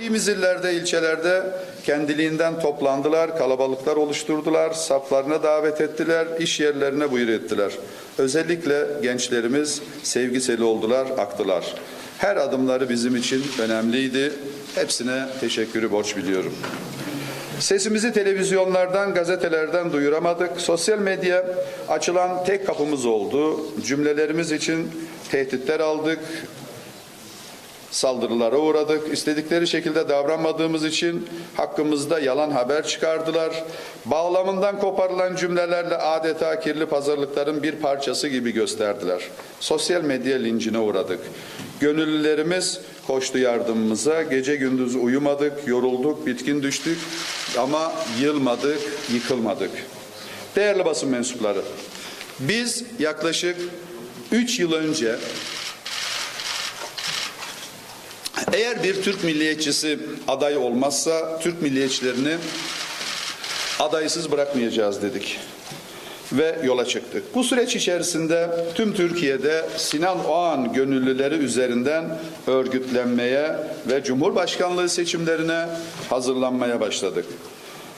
Gittiğimiz illerde, ilçelerde kendiliğinden toplandılar, kalabalıklar oluşturdular, saflarına davet ettiler, iş yerlerine buyur ettiler. Özellikle gençlerimiz sevgiseli oldular, aktılar. Her adımları bizim için önemliydi. Hepsine teşekkürü borç biliyorum. Sesimizi televizyonlardan, gazetelerden duyuramadık. Sosyal medya açılan tek kapımız oldu. Cümlelerimiz için tehditler aldık, saldırılara uğradık. İstedikleri şekilde davranmadığımız için hakkımızda yalan haber çıkardılar. Bağlamından koparılan cümlelerle adeta kirli pazarlıkların bir parçası gibi gösterdiler. Sosyal medya lincine uğradık. Gönüllülerimiz koştu yardımımıza. Gece gündüz uyumadık, yorulduk, bitkin düştük ama yılmadık, yıkılmadık. Değerli basın mensupları, biz yaklaşık 3 yıl önce eğer bir Türk milliyetçisi aday olmazsa Türk milliyetçilerini adaysız bırakmayacağız dedik ve yola çıktık. Bu süreç içerisinde tüm Türkiye'de Sinan Oğan gönüllüleri üzerinden örgütlenmeye ve Cumhurbaşkanlığı seçimlerine hazırlanmaya başladık.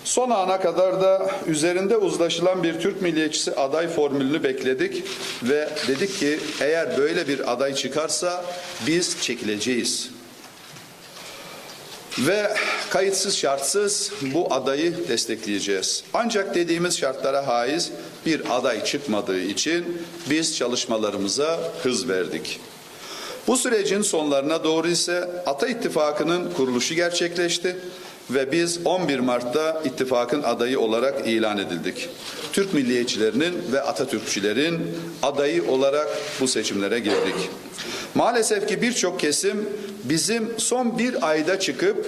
Son ana kadar da üzerinde uzlaşılan bir Türk milliyetçisi aday formülünü bekledik ve dedik ki eğer böyle bir aday çıkarsa biz çekileceğiz. Ve kayıtsız şartsız bu adayı destekleyeceğiz. Ancak dediğimiz şartlara haiz bir aday çıkmadığı için biz çalışmalarımıza hız verdik. Bu sürecin sonlarına doğru ise Ata İttifakı'nın kuruluşu gerçekleşti ve biz 11 Mart'ta ittifakın adayı olarak ilan edildik. Türk milliyetçilerinin ve Atatürkçülerin adayı olarak bu seçimlere girdik. Maalesef ki birçok kesim bizim son bir ayda çıkıp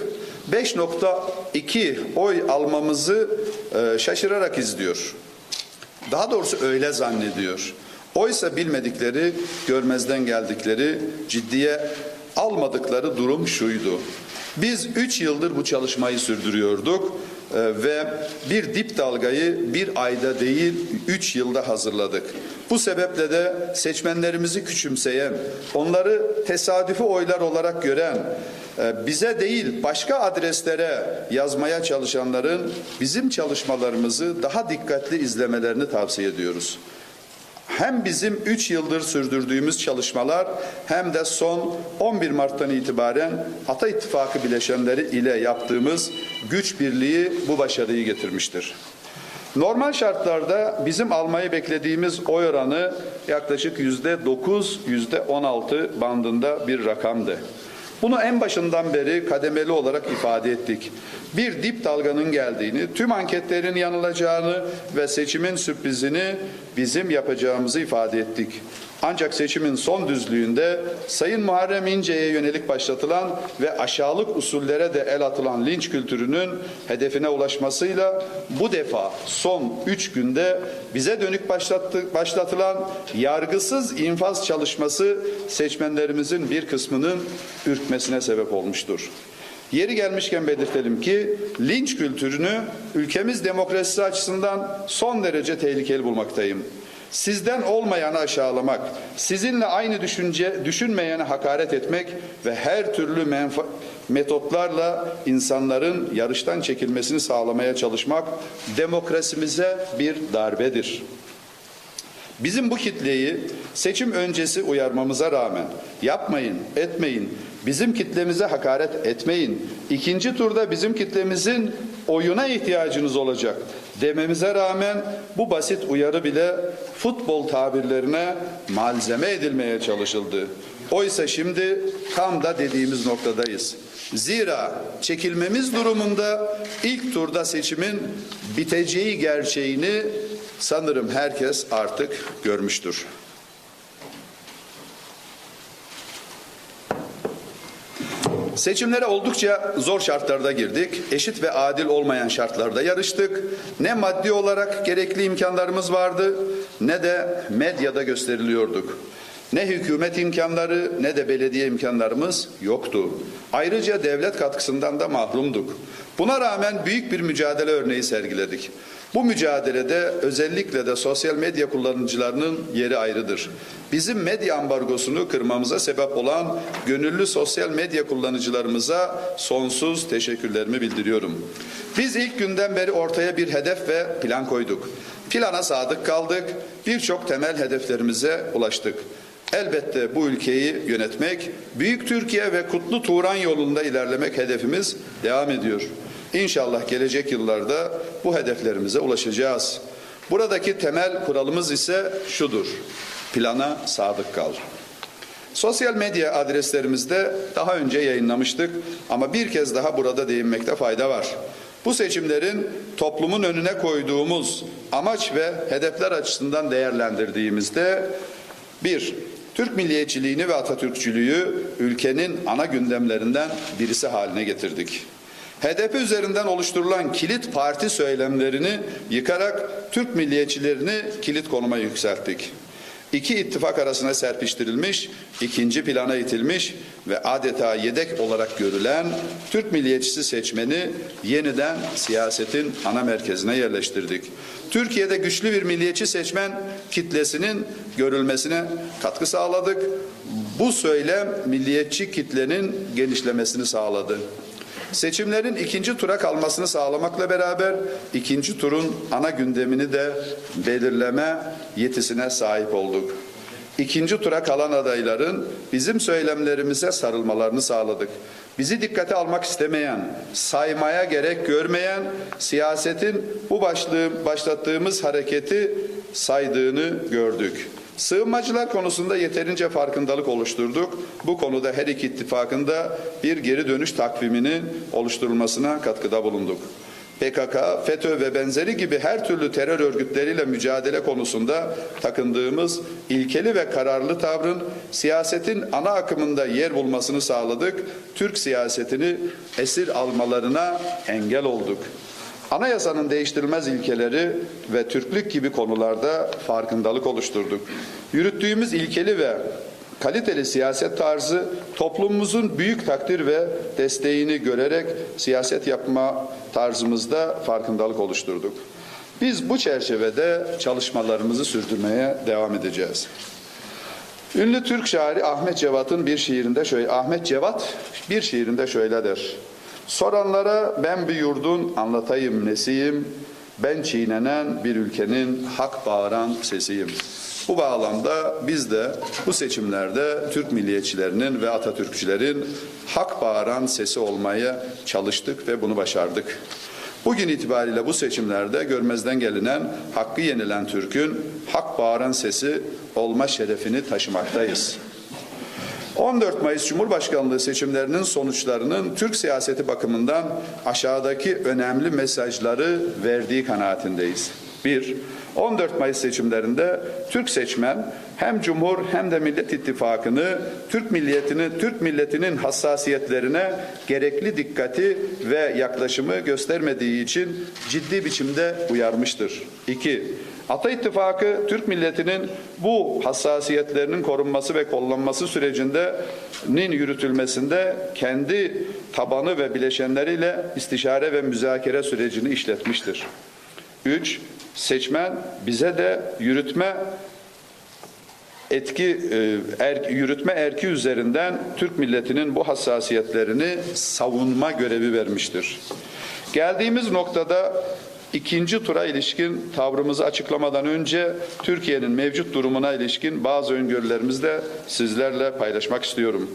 5.2 oy almamızı e, şaşırarak izliyor. Daha doğrusu öyle zannediyor. Oysa bilmedikleri, görmezden geldikleri, ciddiye almadıkları durum şuydu. Biz üç yıldır bu çalışmayı sürdürüyorduk ve bir dip dalgayı bir ayda değil üç yılda hazırladık. Bu sebeple de seçmenlerimizi küçümseyen, onları tesadüfi oylar olarak gören, e, bize değil başka adreslere yazmaya çalışanların bizim çalışmalarımızı daha dikkatli izlemelerini tavsiye ediyoruz hem bizim 3 yıldır sürdürdüğümüz çalışmalar hem de son 11 Mart'tan itibaren Ata İttifakı bileşenleri ile yaptığımız güç birliği bu başarıyı getirmiştir. Normal şartlarda bizim almayı beklediğimiz oy oranı yaklaşık yüzde 9, yüzde 16 bandında bir rakamdı. Bunu en başından beri kademeli olarak ifade ettik. Bir dip dalganın geldiğini, tüm anketlerin yanılacağını ve seçimin sürprizini bizim yapacağımızı ifade ettik. Ancak seçimin son düzlüğünde Sayın Muharrem İnce'ye yönelik başlatılan ve aşağılık usullere de el atılan linç kültürünün hedefine ulaşmasıyla bu defa son üç günde bize dönük başlatılan yargısız infaz çalışması seçmenlerimizin bir kısmının ürkmesine sebep olmuştur. Yeri gelmişken belirtelim ki linç kültürünü ülkemiz demokrasisi açısından son derece tehlikeli bulmaktayım. Sizden olmayanı aşağılamak, sizinle aynı düşünce düşünmeyene hakaret etmek ve her türlü metotlarla insanların yarıştan çekilmesini sağlamaya çalışmak demokrasimize bir darbedir. Bizim bu kitleyi seçim öncesi uyarmamıza rağmen yapmayın, etmeyin, bizim kitlemize hakaret etmeyin, ikinci turda bizim kitlemizin oyuna ihtiyacınız olacak dememize rağmen bu basit uyarı bile futbol tabirlerine malzeme edilmeye çalışıldı. Oysa şimdi tam da dediğimiz noktadayız. Zira çekilmemiz durumunda ilk turda seçimin biteceği gerçeğini sanırım herkes artık görmüştür. Seçimlere oldukça zor şartlarda girdik. Eşit ve adil olmayan şartlarda yarıştık. Ne maddi olarak gerekli imkanlarımız vardı ne de medyada gösteriliyorduk. Ne hükümet imkanları ne de belediye imkanlarımız yoktu. Ayrıca devlet katkısından da mahrumduk. Buna rağmen büyük bir mücadele örneği sergiledik. Bu mücadelede özellikle de sosyal medya kullanıcılarının yeri ayrıdır. Bizim medya ambargosunu kırmamıza sebep olan gönüllü sosyal medya kullanıcılarımıza sonsuz teşekkürlerimi bildiriyorum. Biz ilk günden beri ortaya bir hedef ve plan koyduk. Plana sadık kaldık, birçok temel hedeflerimize ulaştık. Elbette bu ülkeyi yönetmek, büyük Türkiye ve kutlu Turan yolunda ilerlemek hedefimiz devam ediyor. İnşallah gelecek yıllarda bu hedeflerimize ulaşacağız. Buradaki temel kuralımız ise şudur. Plana sadık kal. Sosyal medya adreslerimizde daha önce yayınlamıştık ama bir kez daha burada değinmekte fayda var. Bu seçimlerin toplumun önüne koyduğumuz amaç ve hedefler açısından değerlendirdiğimizde bir, Türk milliyetçiliğini ve Atatürkçülüğü ülkenin ana gündemlerinden birisi haline getirdik. HDP üzerinden oluşturulan kilit parti söylemlerini yıkarak Türk milliyetçilerini kilit konuma yükselttik. İki ittifak arasına serpiştirilmiş, ikinci plana itilmiş ve adeta yedek olarak görülen Türk milliyetçisi seçmeni yeniden siyasetin ana merkezine yerleştirdik. Türkiye'de güçlü bir milliyetçi seçmen kitlesinin görülmesine katkı sağladık. Bu söylem milliyetçi kitlenin genişlemesini sağladı. Seçimlerin ikinci tura kalmasını sağlamakla beraber ikinci turun ana gündemini de belirleme yetisine sahip olduk. İkinci tura kalan adayların bizim söylemlerimize sarılmalarını sağladık. Bizi dikkate almak istemeyen, saymaya gerek görmeyen, siyasetin bu başlığı, başlattığımız hareketi saydığını gördük. Sığınmacılar konusunda yeterince farkındalık oluşturduk. Bu konuda her iki ittifakında bir geri dönüş takviminin oluşturulmasına katkıda bulunduk. PKK, FETÖ ve benzeri gibi her türlü terör örgütleriyle mücadele konusunda takındığımız ilkeli ve kararlı tavrın siyasetin ana akımında yer bulmasını sağladık. Türk siyasetini esir almalarına engel olduk. Anayasanın değiştirilmez ilkeleri ve Türklük gibi konularda farkındalık oluşturduk. Yürüttüğümüz ilkeli ve kaliteli siyaset tarzı toplumumuzun büyük takdir ve desteğini görerek siyaset yapma tarzımızda farkındalık oluşturduk. Biz bu çerçevede çalışmalarımızı sürdürmeye devam edeceğiz. Ünlü Türk şairi Ahmet Cevat'ın bir şiirinde şöyle Ahmet Cevat bir şiirinde şöyle der. Soranlara ben bir yurdun anlatayım nesiyim. Ben çiğnenen bir ülkenin hak bağıran sesiyim. Bu bağlamda biz de bu seçimlerde Türk milliyetçilerinin ve Atatürkçülerin hak bağıran sesi olmaya çalıştık ve bunu başardık. Bugün itibariyle bu seçimlerde görmezden gelinen, hakkı yenilen Türk'ün hak bağıran sesi olma şerefini taşımaktayız. 14 Mayıs Cumhurbaşkanlığı seçimlerinin sonuçlarının Türk siyaseti bakımından aşağıdaki önemli mesajları verdiği kanaatindeyiz. 1. 14 Mayıs seçimlerinde Türk seçmen hem Cumhur hem de Millet İttifakı'nı Türk milletini Türk milletinin hassasiyetlerine gerekli dikkati ve yaklaşımı göstermediği için ciddi biçimde uyarmıştır. 2. Ata İttifakı Türk milletinin bu hassasiyetlerinin korunması ve kollanması sürecinde nin yürütülmesinde kendi tabanı ve bileşenleriyle istişare ve müzakere sürecini işletmiştir. 3. Seçmen bize de yürütme etki e, er, yürütme erki üzerinden Türk milletinin bu hassasiyetlerini savunma görevi vermiştir. Geldiğimiz noktada ikinci tura ilişkin tavrımızı açıklamadan önce Türkiye'nin mevcut durumuna ilişkin bazı öngörülerimizi de sizlerle paylaşmak istiyorum.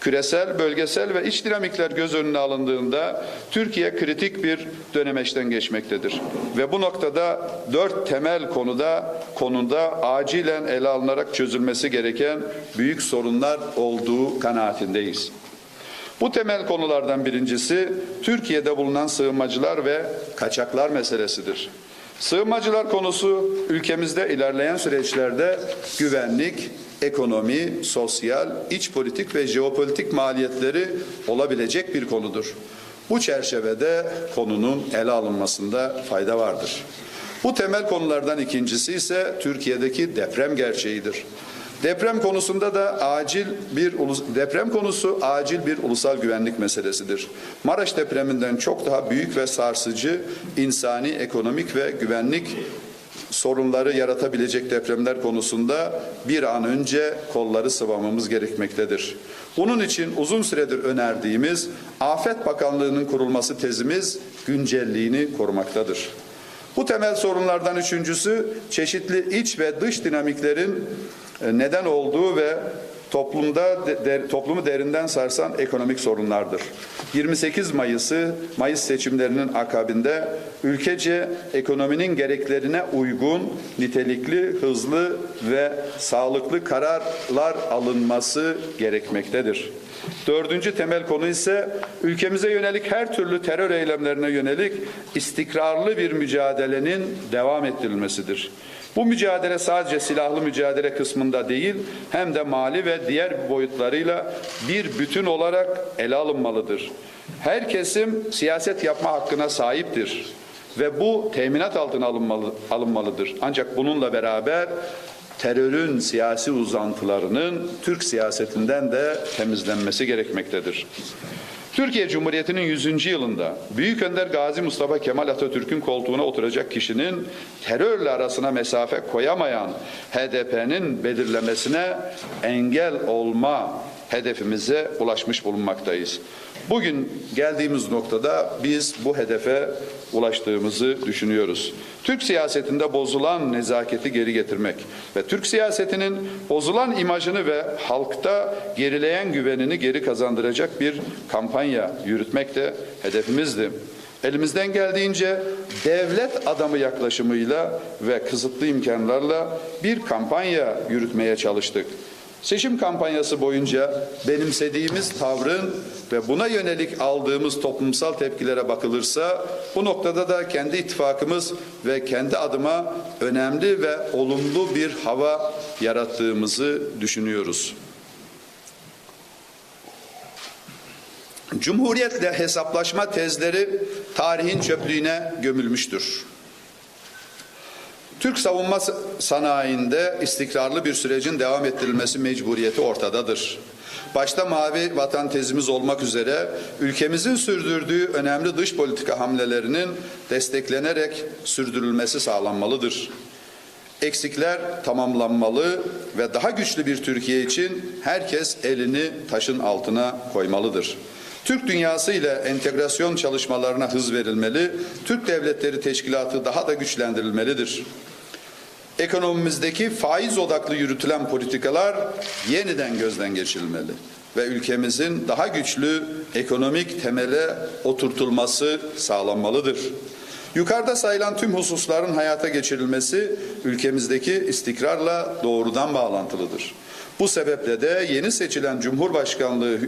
Küresel, bölgesel ve iç dinamikler göz önüne alındığında Türkiye kritik bir dönemeçten geçmektedir. Ve bu noktada dört temel konuda konuda acilen ele alınarak çözülmesi gereken büyük sorunlar olduğu kanaatindeyiz. Bu temel konulardan birincisi Türkiye'de bulunan sığınmacılar ve kaçaklar meselesidir. Sığınmacılar konusu ülkemizde ilerleyen süreçlerde güvenlik, ekonomi, sosyal, iç politik ve jeopolitik maliyetleri olabilecek bir konudur. Bu çerçevede konunun ele alınmasında fayda vardır. Bu temel konulardan ikincisi ise Türkiye'deki deprem gerçeğidir. Deprem konusunda da acil bir deprem konusu acil bir ulusal güvenlik meselesidir. Maraş depreminden çok daha büyük ve sarsıcı insani, ekonomik ve güvenlik sorunları yaratabilecek depremler konusunda bir an önce kolları sıvamamız gerekmektedir. Bunun için uzun süredir önerdiğimiz Afet Bakanlığı'nın kurulması tezimiz güncelliğini korumaktadır. Bu temel sorunlardan üçüncüsü çeşitli iç ve dış dinamiklerin e, neden olduğu ve toplumda de- de- toplumu derinden sarsan ekonomik sorunlardır. 28 Mayıs'ı Mayıs seçimlerinin akabinde ülkece ekonominin gereklerine uygun, nitelikli, hızlı ve sağlıklı kararlar alınması gerekmektedir. Dördüncü temel konu ise ülkemize yönelik her türlü terör eylemlerine yönelik istikrarlı bir mücadelenin devam ettirilmesidir. Bu mücadele sadece silahlı mücadele kısmında değil hem de mali ve diğer boyutlarıyla bir bütün olarak ele alınmalıdır. Her kesim siyaset yapma hakkına sahiptir ve bu teminat altına alınmalı, alınmalıdır. Ancak bununla beraber terörün siyasi uzantılarının Türk siyasetinden de temizlenmesi gerekmektedir. Türkiye Cumhuriyeti'nin 100. yılında Büyük Önder Gazi Mustafa Kemal Atatürk'ün koltuğuna oturacak kişinin terörle arasına mesafe koyamayan HDP'nin belirlemesine engel olma hedefimize ulaşmış bulunmaktayız. Bugün geldiğimiz noktada biz bu hedefe ulaştığımızı düşünüyoruz. Türk siyasetinde bozulan nezaketi geri getirmek ve Türk siyasetinin bozulan imajını ve halkta gerileyen güvenini geri kazandıracak bir kampanya yürütmek de hedefimizdi. Elimizden geldiğince devlet adamı yaklaşımıyla ve kısıtlı imkanlarla bir kampanya yürütmeye çalıştık. Seçim kampanyası boyunca benimsediğimiz tavrın ve buna yönelik aldığımız toplumsal tepkilere bakılırsa bu noktada da kendi ittifakımız ve kendi adıma önemli ve olumlu bir hava yarattığımızı düşünüyoruz. Cumhuriyetle hesaplaşma tezleri tarihin çöplüğüne gömülmüştür. Türk savunma sanayinde istikrarlı bir sürecin devam ettirilmesi mecburiyeti ortadadır. Başta mavi vatan tezimiz olmak üzere ülkemizin sürdürdüğü önemli dış politika hamlelerinin desteklenerek sürdürülmesi sağlanmalıdır. Eksikler tamamlanmalı ve daha güçlü bir Türkiye için herkes elini taşın altına koymalıdır. Türk dünyası ile entegrasyon çalışmalarına hız verilmeli, Türk Devletleri Teşkilatı daha da güçlendirilmelidir. Ekonomimizdeki faiz odaklı yürütülen politikalar yeniden gözden geçirilmeli ve ülkemizin daha güçlü ekonomik temele oturtulması sağlanmalıdır. Yukarıda sayılan tüm hususların hayata geçirilmesi ülkemizdeki istikrarla doğrudan bağlantılıdır. Bu sebeple de yeni seçilen Cumhurbaşkanlığı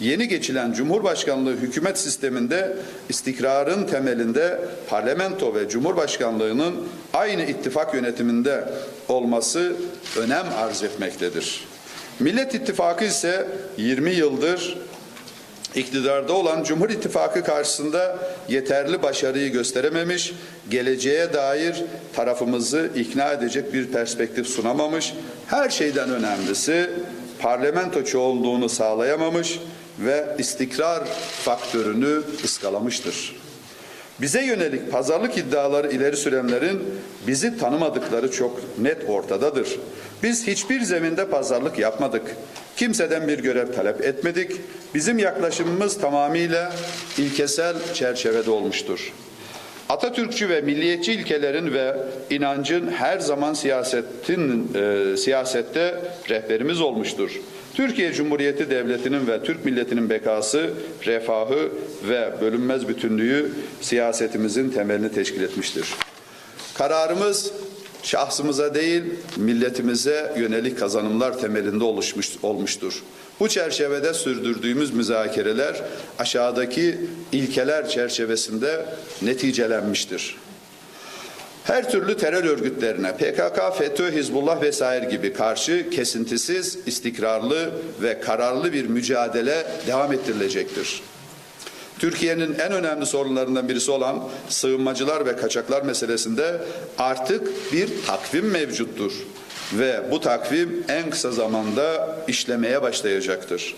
yeni geçilen Cumhurbaşkanlığı hükümet sisteminde istikrarın temelinde parlamento ve Cumhurbaşkanlığının aynı ittifak yönetiminde olması önem arz etmektedir. Millet İttifakı ise 20 yıldır iktidarda olan Cumhur İttifakı karşısında yeterli başarıyı gösterememiş, geleceğe dair tarafımızı ikna edecek bir perspektif sunamamış, her şeyden önemlisi parlamento çoğunluğunu sağlayamamış ve istikrar faktörünü ıskalamıştır. Bize yönelik pazarlık iddiaları ileri sürenlerin bizi tanımadıkları çok net ortadadır. Biz hiçbir zeminde pazarlık yapmadık. Kimseden bir görev talep etmedik. Bizim yaklaşımımız tamamıyla ilkesel çerçevede olmuştur. Atatürkçü ve milliyetçi ilkelerin ve inancın her zaman siyasetin e, siyasette rehberimiz olmuştur. Türkiye Cumhuriyeti Devleti'nin ve Türk milletinin bekası, refahı ve bölünmez bütünlüğü siyasetimizin temelini teşkil etmiştir. Kararımız şahsımıza değil milletimize yönelik kazanımlar temelinde oluşmuş olmuştur. Bu çerçevede sürdürdüğümüz müzakereler aşağıdaki ilkeler çerçevesinde neticelenmiştir. Her türlü terör örgütlerine PKK, FETÖ, Hizbullah vesaire gibi karşı kesintisiz, istikrarlı ve kararlı bir mücadele devam ettirilecektir. Türkiye'nin en önemli sorunlarından birisi olan sığınmacılar ve kaçaklar meselesinde artık bir takvim mevcuttur. ve bu takvim en kısa zamanda işlemeye başlayacaktır.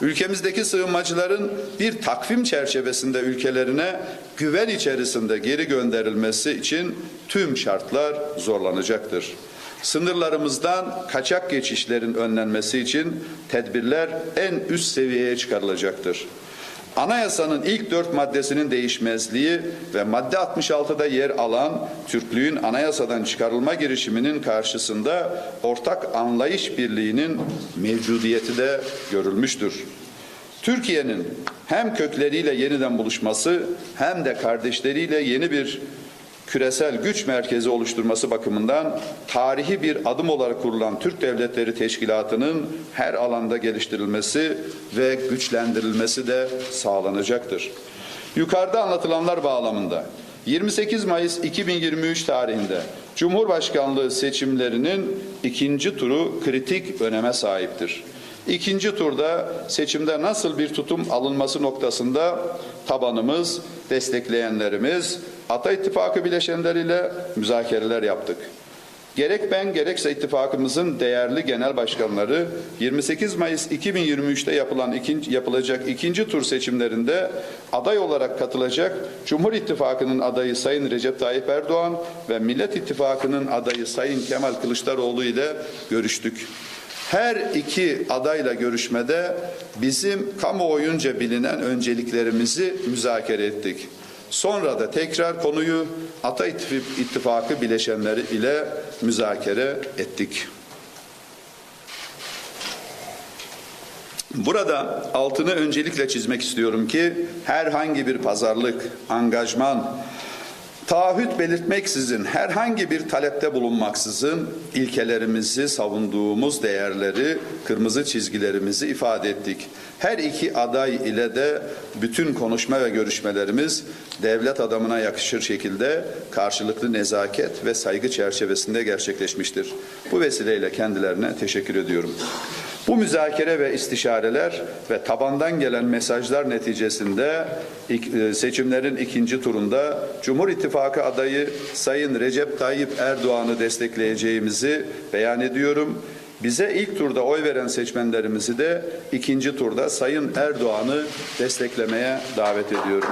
Ülkemizdeki sığınmacıların bir takvim çerçevesinde ülkelerine güven içerisinde geri gönderilmesi için tüm şartlar zorlanacaktır. Sınırlarımızdan kaçak geçişlerin önlenmesi için tedbirler en üst seviyeye çıkarılacaktır. Anayasanın ilk dört maddesinin değişmezliği ve madde 66'da yer alan Türklüğün anayasadan çıkarılma girişiminin karşısında ortak anlayış birliğinin mevcudiyeti de görülmüştür. Türkiye'nin hem kökleriyle yeniden buluşması hem de kardeşleriyle yeni bir küresel güç merkezi oluşturması bakımından tarihi bir adım olarak kurulan Türk Devletleri Teşkilatı'nın her alanda geliştirilmesi ve güçlendirilmesi de sağlanacaktır. Yukarıda anlatılanlar bağlamında 28 Mayıs 2023 tarihinde Cumhurbaşkanlığı seçimlerinin ikinci turu kritik öneme sahiptir. İkinci turda seçimde nasıl bir tutum alınması noktasında tabanımız, destekleyenlerimiz, Ata İttifakı bileşenleriyle müzakereler yaptık. Gerek ben gerekse ittifakımızın değerli genel başkanları 28 Mayıs 2023'te yapılan ikinci, yapılacak ikinci tur seçimlerinde aday olarak katılacak Cumhur İttifakı'nın adayı Sayın Recep Tayyip Erdoğan ve Millet İttifakı'nın adayı Sayın Kemal Kılıçdaroğlu ile görüştük. Her iki adayla görüşmede bizim kamuoyunca bilinen önceliklerimizi müzakere ettik. Sonra da tekrar konuyu Ata İttifakı bileşenleri ile müzakere ettik. Burada altını öncelikle çizmek istiyorum ki herhangi bir pazarlık, angajman, taahhüt belirtmeksizin herhangi bir talepte bulunmaksızın ilkelerimizi savunduğumuz değerleri, kırmızı çizgilerimizi ifade ettik. Her iki aday ile de bütün konuşma ve görüşmelerimiz devlet adamına yakışır şekilde karşılıklı nezaket ve saygı çerçevesinde gerçekleşmiştir. Bu vesileyle kendilerine teşekkür ediyorum. Bu müzakere ve istişareler ve tabandan gelen mesajlar neticesinde e, seçimlerin ikinci turunda Cumhur İttifakı adayı Sayın Recep Tayyip Erdoğan'ı destekleyeceğimizi beyan ediyorum. Bize ilk turda oy veren seçmenlerimizi de ikinci turda Sayın Erdoğan'ı desteklemeye davet ediyorum.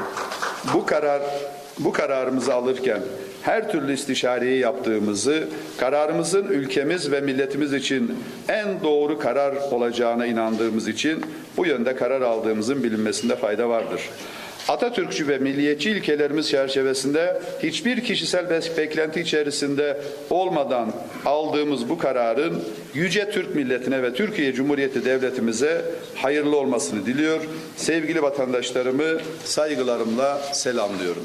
Bu karar bu kararımızı alırken her türlü istişareyi yaptığımızı, kararımızın ülkemiz ve milletimiz için en doğru karar olacağına inandığımız için bu yönde karar aldığımızın bilinmesinde fayda vardır. Atatürkçü ve milliyetçi ilkelerimiz çerçevesinde hiçbir kişisel beklenti içerisinde olmadan aldığımız bu kararın yüce Türk milletine ve Türkiye Cumhuriyeti devletimize hayırlı olmasını diliyor. Sevgili vatandaşlarımı saygılarımla selamlıyorum.